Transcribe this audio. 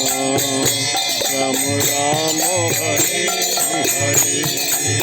Ram Ram Hare Hare